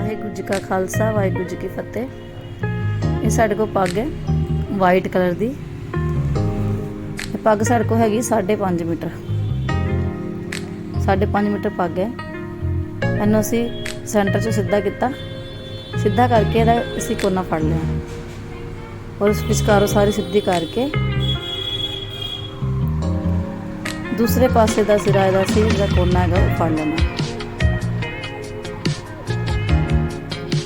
ਵਾਹਿਗੁਰੂ ਜੀ ਕਾ ਖਾਲਸਾ, ਵਾਹਿਗੁਰੂ ਜੀ ਕੀ ਫਤਿਹ। ਇਹ ਸਾਡੇ ਕੋਲ ਪੱਗ ਹੈ ਵਾਈਟ ਕਲਰ ਦੀ। ਇਹ ਪੱਗ ਸਾਡੇ ਕੋਲ ਹੈਗੀ 5.5 ਮੀਟਰ। 5.5 ਮੀਟਰ ਪੱਗ ਹੈ। ਇਹਨੂੰ ਅਸੀਂ ਸੈਂਟਰ 'ਚੋਂ ਸਿੱਧਾ ਕੀਤਾ। ਸਿੱਧਾ ਕਰਕੇ ਇਹਦਾ ਅਸੀਂ ਕੋਨਾ ਫੜ ਲਿਆ। ਔਰ ਉਸ ਵਿਚਕਾਰੋਂ ਸਾਰੀ ਸਿੱਧੀ ਕਰਕੇ ਦੂਸਰੇ ਪਾਸੇ ਦਾ ਸਿਰਾ ਇਹਦਾ ਸੀ ਜਿਹੜਾ ਕੋਨਾ ਹੈਗਾ ਉਹ ਫੜ ਲੈਣਾ।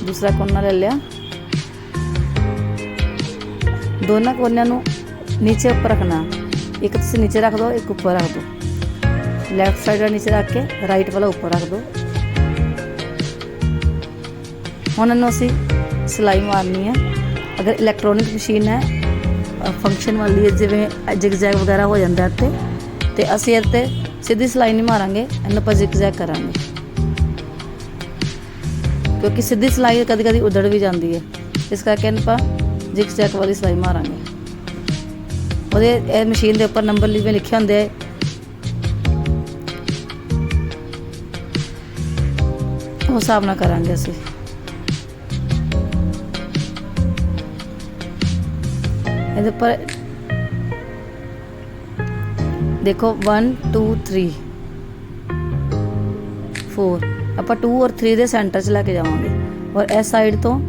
ਦੂਸਰਾ ਕੋਨਾ ਲੈ ਲਿਆ। ਦੋਨਾਂ ਕੋਨਿਆਂ ਨੂੰ ਨੀਚੇ ਉੱਪਰ ਰੱਖਣਾ। ਇੱਕ ਤੁਸੀਂ ਨੀਚੇ ਰੱਖ ਦਿਓ ਇੱਕ ਉੱਪਰ ਰੱਖ ਦਿਓ ਲੈਫਟ ਸਾਈਡ ਵਾਲਾ ਨੀਚੇ ਰੱਖ ਕੇ ਰਾਈਟ ਵਾਲਾ ਉੱਪਰ ਰੱਖ ਦਿਓ ਹੁਣ ਇਹਨੂੰ ਅਸੀਂ ਸਿਲਾਈ ਮਾਰਨੀ ਹੈ। ਅਗਰ ਇਲੈਕਟ੍ਰੋਨਿਕ ਮਸ਼ੀਨ ਹੈ ਫੰਕਸ਼ਨ ਵਾਲੀ ਹੈ, ਜਿਵੇਂ ਜਿਗਜ਼ੈਗ ਵਗੈਰਾ ਹੋ ਜਾਂਦਾ ਇੱਥੇ, ਤੇ ਅਸੀਂ ਇੱਥੇ ਸਿੱਧੀ ਸਿਲਾਈ ਨਹੀਂ ਮਾਰਾਂਗੇ, ਇਹਨੂੰ ਆਪਾਂ ਜਿਗਜ਼ੈਗ ਕਰਾਂਗੇ। ਕਿਉਂਕਿ ਸਿੱਧੀ ਸਿਲਾਈ ਕਦੀ ਕਦੀ ਉਧੜ ਵੀ ਜਾਂਦੀ ਹੈ। ਇਸ ਕਰਕੇ ਇਹਨੂੰ ਆਪਾਂ ਜਿਗਜ਼ੈਗ ਵਾਲੀ ਸਿਲਾਈ ਮਾਰਾਂਗੇ। ਉਹਦੇ ਇਹ ਮਸ਼ੀਨ ਦੇ ਉੱਪਰ ਨੰਬਰ ਲਿਖੇ ਲਿਖੇ ਹੁੰਦੇ ਆ। ਉਹ ਹਿਸਾਬ ਨਾਲ ਕਰਾਂਗੇ ਅਸੀਂ। ਇਹਦੇ ਉੱਪਰ ਦੇਖੋ 1 2 3 4 ਆਪਾਂ 2 ਔਰ 3 ਦੇ ਸੈਂਟਰ 'ਚ ਲੈ ਕੇ ਜਾਵਾਂਗੇ। ਔਰ ਇਸ ਸਾਈਡ ਤੋਂ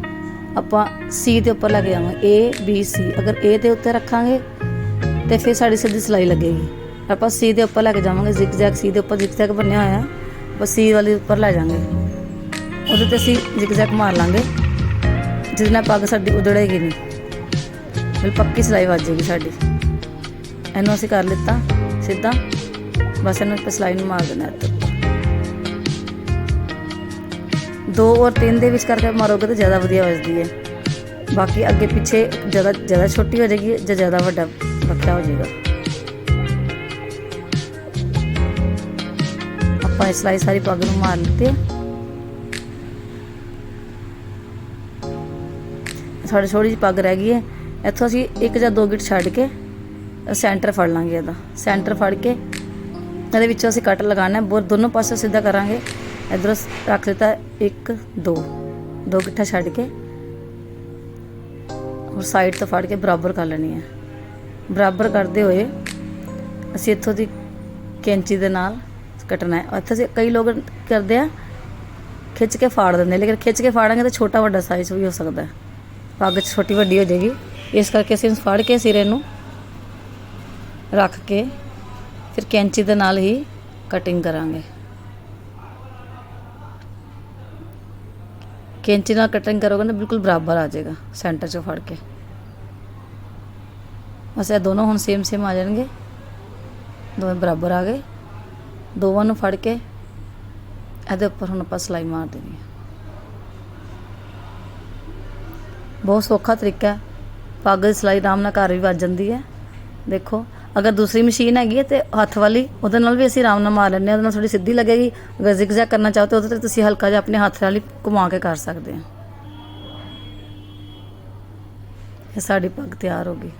ਆਪਾਂ ਸੀ ਦੇ ਉੱਪਰ ਲੈ ਕੇ ਜਾਵਾਂਗੇ। A, B, C ਅਗਰ A ਦੇ ਉੱਤੇ ਰੱਖਾਂਗੇ, ਤੇ ਫਿਰ ਸਾਡੀ ਸਿੱਧੀ ਸਿਲਾਈ ਲੱਗੇਗੀ। ਆਪਾਂ C ਦੇ ਉੱਪਰ ਲੈ ਕੇ ਜਾਵਾਂਗੇ। ਜ਼ਿਗਜ਼ੈਗ C ਦੇ ਉੱਪਰ ਜ਼ਿਗਜ਼ੈਗ ਬਣਿਆ ਹੋਇਆ। ਆਪਾਂ C ਵਾਲੇ ਉੱਪਰ ਲੈ ਜਾਵਾਂਗੇ। ਉਹਦੇ ਤੇ ਅਸੀਂ ਜ਼ਿਗਜ਼ੈਗ ਮਾਰ ਲਾਂਗੇ। ਜਿਹਦੇ ਨਾਲ ਪੱਗ ਸਾਡੀ ਉਧੜੇਗੀ ਨਹੀਂ ਬਿਲ ਪੱਕੀ ਸਿਲਾਈ ਵੱਜ ਜਾਏਗੀ ਸਾਡੀ। ਇਹਨੂੰ ਅਸੀਂ ਕਰ ਲਿੱਤਾ ਸਿੱਧਾ। ਬਸ ਇਹਨੂੰ ਆਪਾਂ ਸਿਲਾਈ ਨੂੰ ਮਾਰ ਦੇਣਾ ਇੱਥੇ ਦੋ ਔਰ ਤਿੰਨ ਦੇ ਵਿੱਚ ਕਰਕੇ ਮਾਰੋਗੇ ਤਾਂ ਜ਼ਿਆਦਾ ਵਧੀਆ ਵੱਜਦੀ ਹੈ। ਬਾਕੀ ਅੱਗੇ ਪਿੱਛੇ ਜ਼ਿਆਦਾ ਜ਼ਿਆਦਾ ਛੋਟੀ ਹੋ ਜਾਏਗੀ ਜਾਂ ਜ਼ਿਆਦਾ ਵੱਡਾ ਵੱਖਰਾ ਹੋ ਜਾਏਗਾ। ਆਪਾਂ ਇਹ ਸਿਲਾਈ ਸਾਰੀ ਪੱਗ ਨੂੰ ਮਾਰ ਲਿੱਤੀ। ਹੈ ਸਾਡੀ ਥੋੜੀ ਜਿਹੀ ਪੱਗ ਰਹਿ ਗਈ ਹੈ। ਇੱਥੋਂ ਅਸੀਂ ਇੱਕ ਜਾਂ ਦੋ ਗਿੱਟ ਛੱਡ ਕੇ ਸੈਂਟਰ ਫੜ ਲਾਂਗੇ ਇਹਦਾ। ਸੈਂਟਰ ਫੜ ਕੇ ਇਹਦੇ ਵਿੱਚੋਂ ਅਸੀਂ ਕੱਟ ਲਗਾਣਾ ਹੈ। ਦੋਨੋਂ ਪਾਸੇ ਸਿੱਧਾ ਕਰਾਂਗੇ। ਇਧਰ ਰੱਖ ਦਿੱਤਾ 1 2 ਦੋ ਗਿੱਠਾ ਛੱਡ ਕੇ ਔਰ ਸਾਈਡ ਤੋਂ ਫੜ ਕੇ ਬਰਾਬਰ ਕਰ ਲੈਣੀ ਹੈ ਬਰਾਬਰ ਕਰਦੇ ਹੋਏ ਅਸੀਂ ਇੱਥੋਂ ਦੀ ਕੈਂਚੀ ਦੇ ਨਾਲ ਕੱਟਣਾ ਹੈ। ਇੱਥੇ ਕਈ ਲੋਕ ਕਰਦੇ ਆ, ਖਿੱਚ ਕੇ ਫਾੜ ਦਿੰਦੇ ਲੇਕਿਨ ਖਿੱਚ ਕੇ ਫਾੜਾਂਗੇ ਤਾਂ ਛੋਟਾ ਵੱਡਾ ਸਾਈਜ਼ ਵੀ ਹੋ ਸਕਦਾ ਹੈ। ਪੱਗ ਛੋਟੀ ਵੱਡੀ ਹੋ ਜਾਏਗੀ। ਇਸ ਕਰਕੇ ਅਸੀਂ ਫੜ ਕੇ ਸਿਰੇ ਨੂੰ ਰੱਖ ਕੇ ਫਿਰ ਕੈਂਚੀ ਦੇ ਨਾਲ ਹੀ ਕਟਿੰਗ ਕਰਾਂਗੇ। ਕੈਂਚੀ ਨਾਲ ਕਟਿੰਗ ਕਰੋਗੇ ਨਾ ਬਿਲਕੁਲ ਬਰਾਬਰ ਆ ਜਾਏਗਾ ਸੈਂਟਰ 'ਚੋਂ ਫੜ ਕੇ ਬਸ ਇਹ ਦੋਨੋਂ ਹੁਣ ਸੇਮ ਸੇਮ ਆ ਜਾਣਗੇ ਦੋਵੇਂ ਬਰਾਬਰ ਆ ਗਏ ਦੋਵਾਂ ਨੂੰ ਫੜ ਕੇ ਇਹਦੇ ਉੱਪਰ ਹੁਣ ਆਪਾਂ ਸਿਲਾਈ ਮਾਰ ਦੇਣੀ ਹੈ ਬਹੁਤ ਸੌਖਾ ਤਰੀਕਾ ਹੈ ਪੱਗ ਦੀ ਸਿਲਾਈ ਆਰਾਮ ਨਾਲ ਘਰ ਵੀ ਵੱਜ ਜਾਂਦੀ ਹੈ ਦੇਖੋ ਅਗਰ ਦੂਸਰੀ ਮਸ਼ੀਨ ਹੈਗੀ ਹੈ ਤੇ ਹੱਥ ਵਾਲੀ, ਉਹਦੇ ਨਾਲ ਵੀ ਅਸੀਂ ਆਰਾਮ ਨਾਲ ਮਾਰ ਲੈਂਦੇ ਹਾਂ, ਉਹਦੇ ਨਾਲ ਥੋੜੀ ਸਿੱਧੀ ਲੱਗੇਗੀ। ਅਗਰ ਜ਼ਿਗਜ਼ੈਗ ਕਰਨਾ ਚਾਹੋ ਤਾਂ ਉਹਦੇ ਤੇ ਤੁਸੀਂ ਹਲਕਾ ਜਿਹਾ ਆਪਣੇ ਹੱਥ ਨਾਲ ਹੀ ਘੁਮਾ ਕੇ ਕਰ ਸਕਦੇ ਹੋ। ਇਹ ਸਾਡੀ ਪੱਗ ਤਿਆਰ ਹੋ ਗਈ।